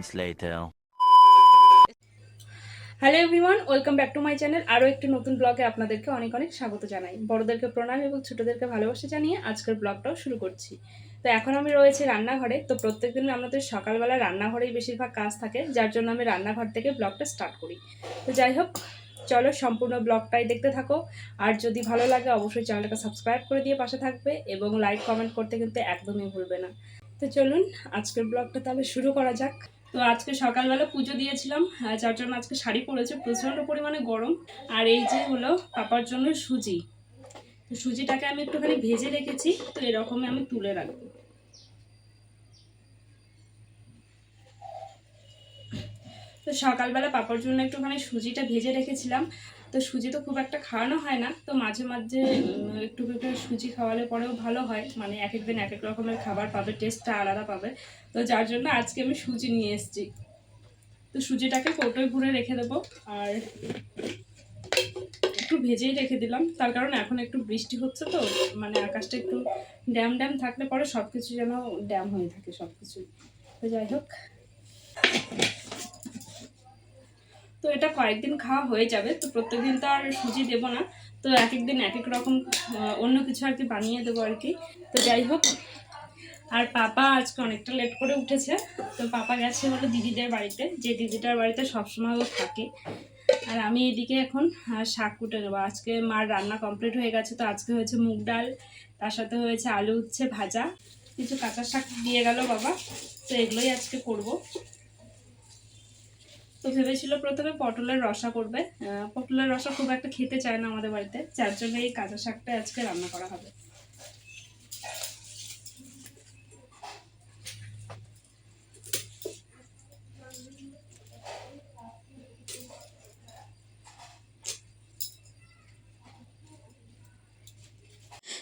moments later. Hello everyone welcome back to my channel আরও একটি নতুন ব্লগে আপনাদেরকে অনেক অনেক স্বাগত জানাই। বড়দেরকে প্রণাম এবং ছোটদেরকে ভালোবাসা জানিয়ে আজকের ব্লগটাও শুরু করছি। তো এখন আমি রয়েছি রান্নাঘরে। তো প্রত্যেকদিন আমাদের সকালবেলা রান্নাঘরেই বেশিরভাগ কাজ থাকে, যার জন্য আমি রান্নাঘর থেকে ব্লগটা স্টার্ট করি। তো যাই হোক, চলো সম্পূর্ণ ব্লগটাই দেখতে থাকো। আর যদি ভালো লাগে, অবশ্যই চ্যানেলটাকে সাবস্ক্রাইব করে দিয়ে পাশে থাকবে এবং লাইক কমেন্ট করতে কিন্তু একদমই ভুলবে না। তো চলুন, আজকের ব্লগটা তাহলে শুরু করা যাক। তো আজকে সকালবেলা পুজো দিয়েছিলাম যার জন্য আজকে শাড়ি পরেছে, প্রচণ্ড পরিমাণে গরম। আর এই যে হলো পাপার জন্য সুজি। তো সুজিটাকে আমি একটুখানি ভেজে রেখেছি, তো এরকমই আমি তুলে রাখব। তো সকালবেলা পাপার জন্য একটুখানি সুজিটা ভেজে রেখেছিলাম তো সুজি তো খুব একটা খাওয়ানো হয় না। তো মাঝে মাঝে একটু একটু সুজি খাওয়ালে পরেও ভালো হয়। মানে এক একদিন এক এক রকমের খাবার পাবে টেস্টটা আলাদা পাবে। তো যার জন্য আজকে আমি সুজি নিয়ে এসেছি। তো সুজিটাকে কৌটোয় ভরে রেখে দেবো। আর একটু ভেজেই রেখে দিলাম। তার কারণ এখন একটু বৃষ্টি হচ্ছে তো মানে আকাশটা একটু ড্যাম ড্যাম থাকলে পরে সব কিছু যেন ড্যাম হয়ে থাকে সব কিছু তো যাই হোক। তো এটা কয়েকদিন খাওয়া হয়ে যাবে, তো প্রত্যেকদিন তো আর সুজি দেবো না। তো এক এক দিন এক এক রকম অন্য কিছু আর কি বানিয়ে দেবো আর কি। তো যাই হোক, আর পাপা আজকে অনেকটা লেট করে উঠেছে, তো পাপা গেছে হলো দিদিদের বাড়িতে, যে দিদিটার বাড়িতে সবসময় ও থাকে। আর আমি এদিকে এখন শাক কুটে নেব আজকে মার রান্না কমপ্লিট হয়ে গেছে, তো আজকে হয়েছে মুগ ডাল, তার সাথে হয়েছে আলু উচ্ছে ভাজা। কিছু কাঁচা শাক দিয়ে গেল বাবা, তো এগুলোই আজকে করব। তো ভেবেছিল প্রথমে পটলের রসা করবে। পটলের রসা খুব একটা খেতে চায় না আমাদের বাড়িতে। যার জন্য এই কাঁচা শাকটা আজকে রান্না করা হবে।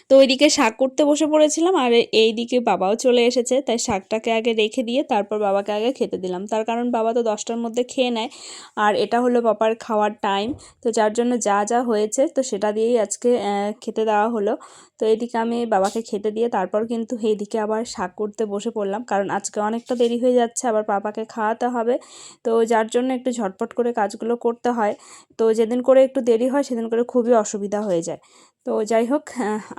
তো ওইদিকে শাক করতে বসে পড়েছিলাম আর এইদিকে বাবাও চলে এসেছে। তাই শাকটাকে আগে রেখে দিয়ে তারপর বাবাকে আগে খেতে দিলাম। তার কারণ বাবা তো দশটার মধ্যে খেয়ে নেয় আর এটা হলো বাবার খাওয়ার টাইম তো যার জন্য যা যা হয়েছে তো সেটা দিয়েই আজকে খেতে দেওয়া হলো। তো এইদিকে আমি বাবাকে খেতে দিয়ে তারপর কিন্তু এইদিকে আবার শাক করতে বসে পড়লাম। কারণ আজকে অনেকটা দেরি হয়ে যাচ্ছে, আবার পাপাকে খাওয়াতে হবে। তো যার জন্য একটু ঝটপট করে কাজগুলো করতে হয়। তো যেদিন করে একটু দেরি হয়, সেদিন করে খুবই অসুবিধা হয়ে যায়। তো যাই হোক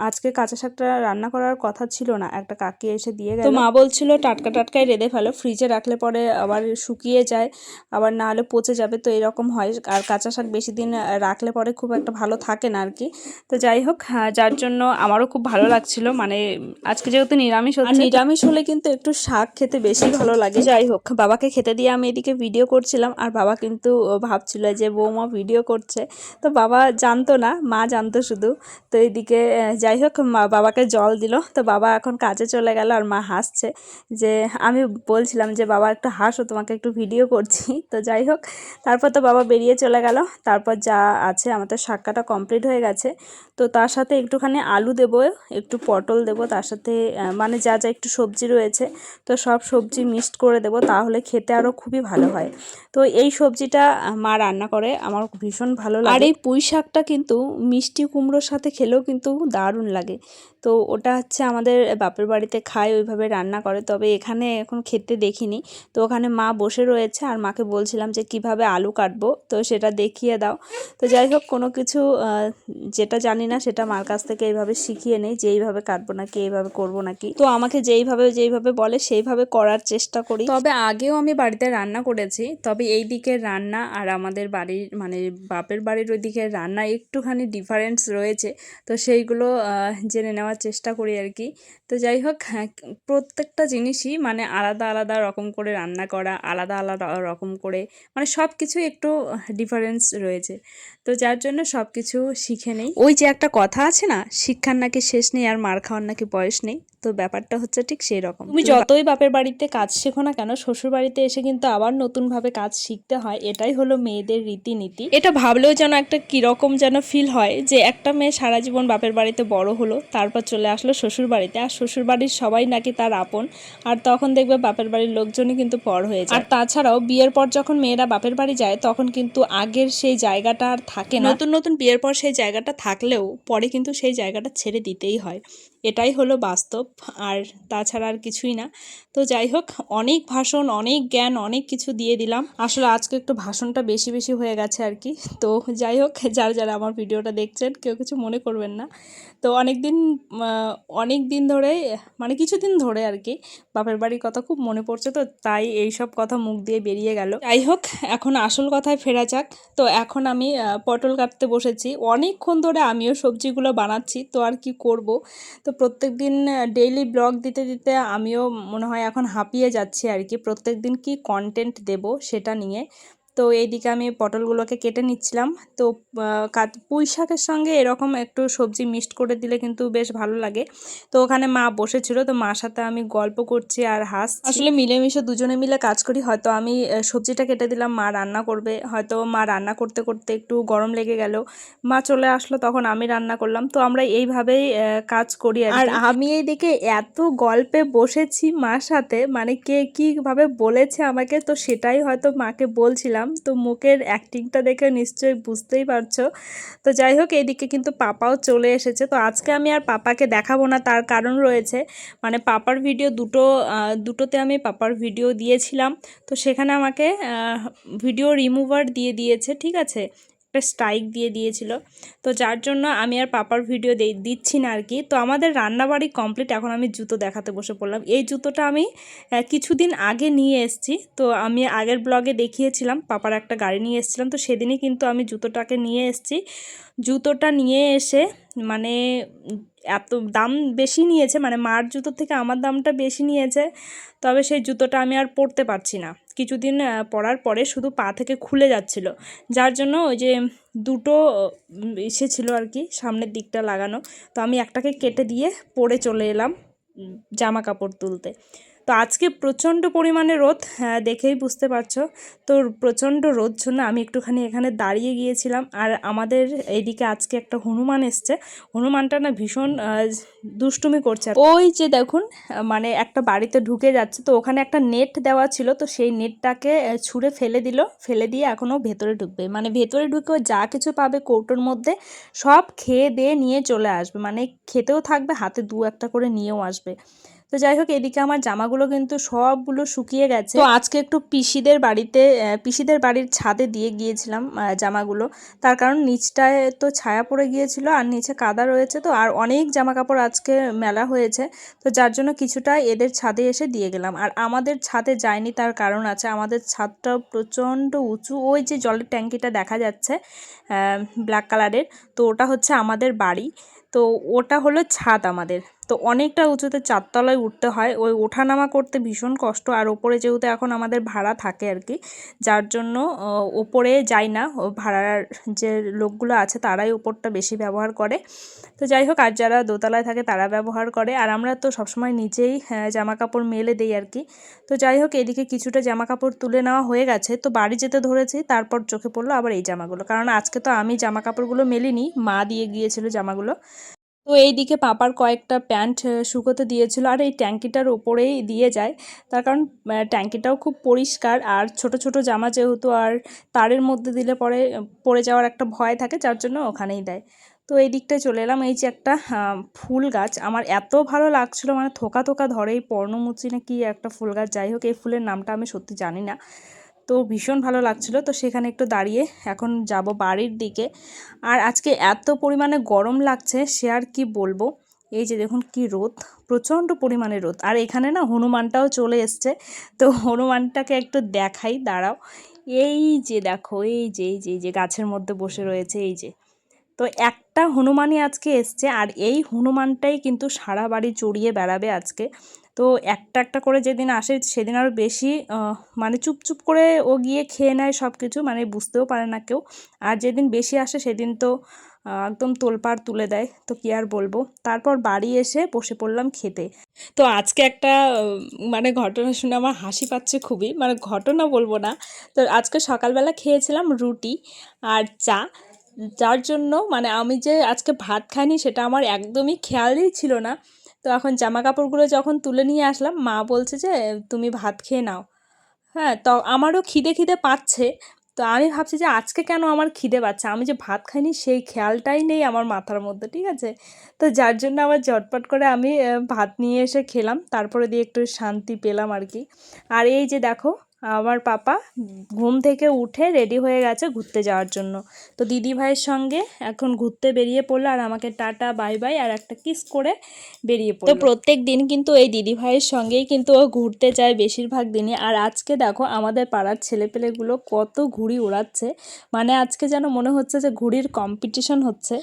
আজকে কাঁচা শাকটা রান্না করার কথা ছিল না। একটা কাকি এসে দিয়ে গেল। তো মা বলছিল টাটকা টাটকাই রেঁধে ফেলো ফ্রিজে রাখলে পরে আবার শুকিয়ে যায় আবার না হলে পচে যাবে। তো এরকম হয়। আর কাঁচা শাক বেশি দিন রাখলে পরে খুব একটা ভালো থাকে না আর কি তো যাই হোক আহ, যার জন্য আমারও খুব ভালো লাগছিল। মানে আজকে যেহেতু নিরামিষ হচ্ছে নিরামিষ হলে কিন্তু একটু শাক খেতে বেশি ভালো লাগে। যাই হোক বাবাকে খেতে দিয়ে আমি এদিকে ভিডিও করছিলাম। আর বাবা কিন্তু ভাবছিল যে বৌমা ভিডিও করছে। তো বাবা জানতো না মা জানতো শুধু। তো এইদিকে যাই হোক মা বাবাকে জল দিল। তো বাবা এখন কাজে চলে গেল আর মা হাসছে যে আমি বলছিলাম যে বাবা একটু হাসো তোমাকে একটু ভিডিও করছি। তো যাই হোক তারপর তো বাবা বেরিয়ে চলে গেল। তারপর যা আছে আমাদের শাকাটা কমপ্লিট হয়ে গেছে। তো তার সাথে একটুখানি আলু দেবো একটু পটল দেবো তার সাথে মানে যা যা একটু সবজি রয়েছে তো সব সবজি মিক্সড করে দেবো তাহলে খেতে আরও খুবই ভালো হয়। তো এই সবজিটা মা রান্না করে আমার ভীষণ ভালো লাগে। আর এই পুঁই শাকটা কিন্তু মিষ্টি কুমড়োর সাথে খেলেও কিন্তু দারুণ লাগে। তো ওটা হচ্ছে আমাদের বাপের বাড়িতে খায়, ওইভাবে রান্না করে। তবে এখানে এখন খেতে দেখিনি। তো ওখানে মা বসে রয়েছে আর মাকে বলছিলাম যে কীভাবে আলু কাটবো, তো সেটা দেখিয়ে দাও। তো যাই হোক, কোনো কিছু যেটা জানি না সেটা মার কাছ থেকে এইভাবে শিখিয়ে নেই যে এইভাবে কাটবো নাকি, এইভাবে করব নাকি। তো আমাকে যেইভাবে যেইভাবে বলে সেইভাবে করার চেষ্টা করি। তবে আগেও আমি বাড়িতে রান্না করেছি, তবে এই দিকের রান্না আর আমাদের বাড়ির মানে বাপের বাড়ির ওই দিকের রান্না একটুখানি ডিফারেন্স রয়েছে। তো সেইগুলো জেনে জেনে নেওয়ার চেষ্টা করি আর কি। তো যাই হোক হ্যাঁ, প্রত্যেকটা জিনিসই মানে আলাদা আলাদা রকম করে রান্না করা আলাদা আলাদা রকম করে মানে সব কিছুই একটু ডিফারেন্স রয়েছে। তো যার জন্য সব কিছু শিখে নেই। ওই যে একটা কথা আছে না শিক্ষার নাকি শেষ নেই আর মার খাওয়ার নাকি বয়স নেই তো ব্যাপারটা হচ্ছে ঠিক সেই রকম তুমি যতই বাপের বাড়িতে কাজ শেখো না কেন শ্বশুর বাড়িতে এসে কিন্তু আবার নতুনভাবে কাজ শিখতে হয় এটাই হলো মেয়েদের রীতিনীতি। এটা ভাবলেও যেন একটা কীরকম যেন ফিল হয় যে একটা মেয়ে সারা জীবন বাপের বাড়িতে বড় হলো তারপর চলে আসলো শ্বশুর বাড়িতে আর শ্বশুর বাড়ির সবাই নাকি তার আপন। আর তখন দেখবে বাপের বাড়ির লোকজনই কিন্তু পর হয়ে যায়। আর তাছাড়াও বিয়ের পর যখন মেয়েরা বাপের বাড়ি যায়, তখন কিন্তু আগের সেই জায়গাটা আর থাকে না। নতুন নতুন বিয়ের পর সেই জায়গাটা থাকলেও পরে কিন্তু সেই জায়গাটা ছেড়ে দিতেই হয়। এটাই হলো বাস্তব। আর তাছাড়া আর কিছুই না। তো যাই হোক, অনেক ভাষণ, অনেক জ্ঞান, অনেক কিছু দিয়ে দিলাম। আসলে আজকে একটু ভাষণটা বেশি বেশি হয়ে গেছে আর কি। তো যাই হোক, যারা যারা আমার ভিডিওটা দেখছেন, কেউ কিছু মনে করবেন না। তো অনেক দিন অনেক দিন ধরে মানে কিছুদিন ধরে আর কি, বাপের বাড়ির কথা খুব মনে পড়ছে তো, তাই এই সব কথা মুখ দিয়ে বেরিয়ে গেল। যাই হোক, এখন আসল কথায় ফেরা যাক। তো এখন আমি পটল কাটতে বসেছি। অনেকক্ষণ ধরে আমিও সবজিগুলো বানাচ্ছি, তো আর কি করব? তো প্রত্যেক দিন ডেইলি ব্লগ দিতে দিতে আমিও মনে হয় এখন হাঁপিয়ে যাচ্ছি আর কি। প্রত্যেক দিন কী কন্টেন্ট দেব সেটা নিয়ে। তো এইদিকে আমি পটলগুলোকে কেটে নিচ্ছিলাম। তো পুঁই শাকের সঙ্গে এরকম একটু সবজি মিক্সড করে দিলে কিন্তু বেশ ভালো লাগে। তো ওখানে মা বসেছিল তো মার সাথে আমি গল্প করছি আর হাস আসলে মিলেমিশে দুজনে মিলে কাজ করি হয়তো আমি সবজিটা কেটে দিলাম মা রান্না করবে হয়তো মা রান্না করতে করতে একটু গরম লেগে গেল। মা চলে আসলো তখন আমি রান্না করলাম। তো আমরা এইভাবেই কাজ করি আর আমি এইদিকে এত গল্পে বসেছি মার সাথে মানে কে কীভাবে বলেছে আমাকে তো সেটাই হয়তো মাকে বলছিলাম। তো মুখের অ্যাক্টিংটা দেখে নিশ্চয়ই বুঝতেই পারছ। তো যাই হোক, এদিকে কিন্তু পাপাও চলে এসেছে। তো আজকে আমি আর পাপাকে দেখাবো না, তার কারণ রয়েছে। মানে পাপার ভিডিও দুটো দুটোতে আমি পাপার ভিডিও দিয়েছিলাম। তো সেখানে আমাকে ভিডিও রিমুভার দিয়ে দিয়েছে, ঠিক আছে? একটা স্ট্রাইক দিয়ে দিয়েছিল। তো যার জন্য আমি আর পাপার ভিডিও দিচ্ছি না আর কি। তো আমাদের রান্নাবাড়ি কমপ্লিট এখন আমি জুতো দেখাতে বসে পড়লাম। এই জুতোটা আমি কিছুদিন আগে নিয়ে এসেছি। তো আমি আগের ব্লগে দেখিয়েছিলাম, পাপার একটা গাড়ি নিয়ে এসেছিলাম। তো সেদিনই কিন্তু আমি জুতোটাকে নিয়ে এসেছি। জুতোটা নিয়ে এসে মানে এত দাম বেশি নিয়েছে মানে মার জুতোর থেকে আমার দামটা বেশি নিয়েছে, তবে সেই জুতোটা আমি আর পরতে পারছি না। কিছুদিন পরার পরে শুধু পা থেকে খুলে যাচ্ছিল। যার জন্য ওই যে দুটো এসে ছিল আর কি, সামনের দিকটা লাগানো। তো আমি একটাকে কেটে দিয়ে পরে চলে এলাম জামা কাপড় তুলতে। তো আজকে প্রচণ্ড পরিমাণে রোদ হ্যাঁ, দেখেই বুঝতে পারছ। তো প্রচণ্ড রোদ জন্য আমি একটুখানি এখানে দাঁড়িয়ে গিয়েছিলাম। আর আমাদের এইদিকে আজকে একটা হনুমান এসছে। হনুমানটা না ভীষণ দুষ্টুমি করছে। ওই যে দেখুন মানে একটা বাড়িতে ঢুকে যাচ্ছে। তো ওখানে একটা নেট দেওয়া ছিল। তো সেই নেটটাকে ছুঁড়ে ফেলে দিল। ফেলে দিয়ে এখনও ভেতরে ঢুকবে। মানে ভেতরে ঢুকেও যা কিছু পাবে কৌটোর মধ্যে সব খেয়ে দিয়ে নিয়ে চলে আসবে। মানে খেতেও থাকবে হাতে দু একটা করে নিয়েও আসবে। তো যাই হোক, এদিকে আমার জামাগুলো কিন্তু সবগুলো শুকিয়ে গেছে। তো আজকে একটু পিসিদের বাড়িতে পিসিদের বাড়ির ছাদে দিয়ে গিয়েছিলাম জামাগুলো। তার কারণ নিচটায় তো ছায়া পড়ে গিয়েছিল আর নিচে কাদা রয়েছে তো, আর অনেক জামা কাপড় আজকে মেলা হয়েছে। তো যার জন্য কিছুটা এদের ছাদে এসে দিয়ে গেলাম। আর আমাদের ছাদে যায়নি তার কারণ আছে, আমাদের ছাদটা প্রচণ্ড উঁচু। ওই যে জলের ট্যাঙ্কিটা দেখা যাচ্ছে ব্ল্যাক কালারের। তো ওটা হচ্ছে আমাদের বাড়ি। তো ওটা হলো ছাদ আমাদের। তো অনেকটা উঁচুতে চারতলায় উঠতে হয়। ওই ওঠানামা করতে ভীষণ কষ্ট। আর ওপরে যেহেতু এখন আমাদের ভাড়া থাকে আর কি, যার জন্য ওপরে যাই না। ভাড়ার যে লোকগুলো আছে তারাই ওপরটা বেশি ব্যবহার করে। তো যাই হোক, আর যারা দোতলায় থাকে তারা ব্যবহার করে। আর আমরা তো সবসময় নিচেই জামা কাপড় মেলে দিই আর কি। তো যাই হোক, এদিকে কিছুটা জামা কাপড় তুলে নেওয়া হয়ে গেছে। তো বাড়ি যেতে ধরেছি, তারপর চোখে পড়ল আবার এই জামাগুলো। কারণ আজকে তো আমি জামা কাপড়গুলো মেলিনি, মা দিয়ে গিয়েছিল জামাগুলো। তো এই দিকে পাপার কয়েকটা প্যান্ট শুকোতে দিয়েছিল আর এই ট্যাঙ্কিটার ওপরেই দিয়ে যায়। তার কারণ ট্যাঙ্কিটাও খুব পরিষ্কার আর ছোট ছোট জামা যেহেতু আর তারের মধ্যে দিলে পরে, পড়ে যাওয়ার একটা ভয় থাকে, যার জন্য ওখানেই দেয়। তো এই দিকটায় চলে এলাম। এই যে একটা ফুল গাছ, আমার এত ভালো লাগছিল মানে থোকা থোকা ধরে এই পর্ণমুচি না কি একটা ফুল গাছ, যাই হোক, এই ফুলের নামটা আমি সত্যি জানি না। তো ভীষণ ভালো লাগছিল। তো সেখানে একটু দাঁড়িয়ে এখন যাব বাড়ির দিকে। আর আজকে এত পরিমাণে গরম লাগছে, সে আর কি বলব? এই যে দেখুন কি রোদ, প্রচণ্ড পরিমাণে রোদ। আর এখানে না হনুমানটাও চলে এসছে। তো হনুমানটাকে একটু দেখাই, দাঁড়াও। এই যে দেখো, এই যে এই যে যে গাছের মধ্যে বসে রয়েছে, এই যে। তো একটা হনুমানই আজকে এসছে, আর এই হনুমানটাই কিন্তু সারা বাড়ি চড়িয়ে বেড়াবে আজকে। তো একটা একটা করে যেদিন আসে সেদিন আরও বেশি মানে চুপচুপ করে ও গিয়ে খেয়ে নেয় সব কিছু মানে বুঝতেও পারে না কেউ। আর যেদিন বেশি আসে সেদিন তো একদম তোলপাড় তুলে দেয়। তো কি আর বলব? তারপর বাড়ি এসে বসে পড়লাম খেতে। তো আজকে একটা মানে ঘটনা শুনে আমার হাসি পাচ্ছে খুবই। মানে ঘটনা বলব না। তো আজকে সকালবেলা খেয়েছিলাম রুটি আর চা। যার জন্য মানে আমি যে আজকে ভাত খাইনি সেটা আমার একদমই খেয়ালই ছিল না। তো এখন জামা কাপড়গুলো যখন তুলে নিয়ে আসলাম, মা বলছে যে, তুমি ভাত খেয়ে নাও। হ্যাঁ তো আমারও খিদে খিদে পাচ্ছে। তো আমি ভাবছি যে, আজকে কেন আমার খিদে পাচ্ছে? আমি যে ভাত খাইনি, সেই খেয়ালটাই নেই আমার মাথার মধ্যে, ঠিক আছে? তো যার জন্য আবার ঝটপট করে আমি ভাত নিয়ে এসে খেলাম। তারপরে দিয়ে একটু শান্তি পেলাম আর কি। আর এই যে দেখো আমার পাপা ঘুম থেকে উঠে রেডি হয়ে গেছে ঘুরতে যাওয়ার জন্য। তো দিদি ভাইয়ের সঙ্গে এখন ঘুরতে বেরিয়ে পড়ল আর আমাকে টাটা বাই বাই আর একটা কিস করে বেরিয়ে পড়ল। তো প্রত্যেক দিন কিন্তু এই দিদি ভাইয়ের সঙ্গেই কিন্তু ও ঘুরতে যায় বেশিরভাগ দিনই। আর আজকে দেখো আমাদের পাড়ার ছেলেপেলেগুলো কত ঘুড়ি ওড়াচ্ছে। মানে আজকে যেন মনে হচ্ছে যে ঘুড়ির কম্পিটিশন হচ্ছে।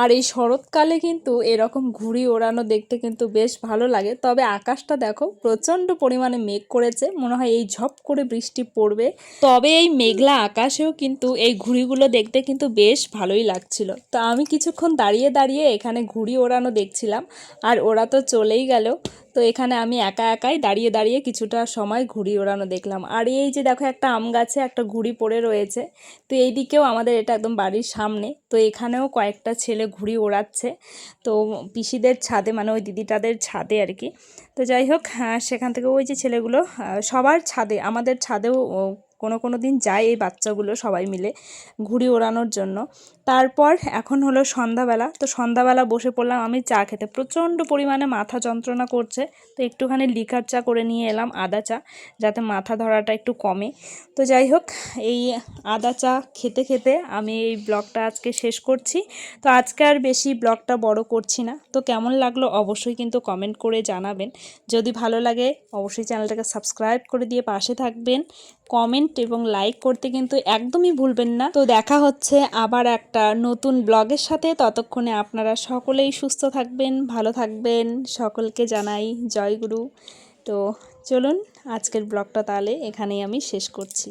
আর এই শরৎকালে কিন্তু এরকম ঘুড়ি ওড়ানো দেখতে কিন্তু বেশ ভালো লাগে। তবে আকাশটা দেখো প্রচণ্ড পরিমাণে মেঘ করেছে। মনে হয় এই ঝপ করে বৃষ্টি পড়বে। তবে এই মেঘলা আকাশেও কিন্তু এই ঘুড়িগুলো দেখতে কিন্তু বেশ ভালোই লাগছিল। তো আমি কিছুক্ষণ দাঁড়িয়ে দাঁড়িয়ে এখানে ঘুড়ি ওড়ানো দেখছিলাম। আর ওরা তো চলেই গেল। তো এখানে আমি একা একাই দাঁড়িয়ে দাঁড়িয়ে কিছুটা সময় ঘুড়ি ওড়ানো দেখলাম। আর এই যে দেখো একটা আম গাছে একটা ঘুড়ি পড়ে রয়েছে। তো এই দিকেও আমাদের এটা একদম বাড়ির সামনে। তো এখানেও কয়েকটা ছেলে ঘুড়ি ওড়াচ্ছে। তো পিসিদের ছাদে মানে ওই দিদিটাদের ছাদে আর কি। তো যাই হোক হ্যাঁ, সেখান থেকে ওই যে ছেলেগুলো সবার ছাদে আমাদের ছাদেও কোনো কোনো দিন যায় এই বাচ্চাগুলো সবাই মিলে ঘুড়ি ওড়ানোর জন্য। তারপর এখন হলো সন্ধ্যাবেলা, তো সন্ধ্যাবেলা বসে পড়লাম আমি চা খেতে। প্রচণ্ড পরিমাণে মাথা যন্ত্রণা করছে, তো একটুখানি লিকার চা করে নিয়ে এলাম আদা চা, যাতে মাথা ধরাটা একটু কমে। তো যাই হোক, এই আদা চা খেতে খেতে আমি এই ব্লগটা আজকে শেষ করছি। তো আজকে আর বেশি ব্লগটা বড় করছি না। তো কেমন লাগল অবশ্যই কিন্তু কমেন্ট করে জানাবেন। যদি ভালো লাগে, অবশ্যই চ্যানেলটাকে সাবস্ক্রাইব করে দিয়ে পাশে থাকবেন। কমেন্ট এবং লাইক করতে কিন্তু একদমই ভুলবেন না। তো দেখা হচ্ছে আবার একটা নতুন ব্লগের সাথে। ততক্ষণে আপনারা সকলেই সুস্থ থাকবেন, ভালো থাকবেন। সকলকে জানাই জয়গুরু তো চলুন আজকের ব্লগটা তাহলে এখানেই আমি শেষ করছি।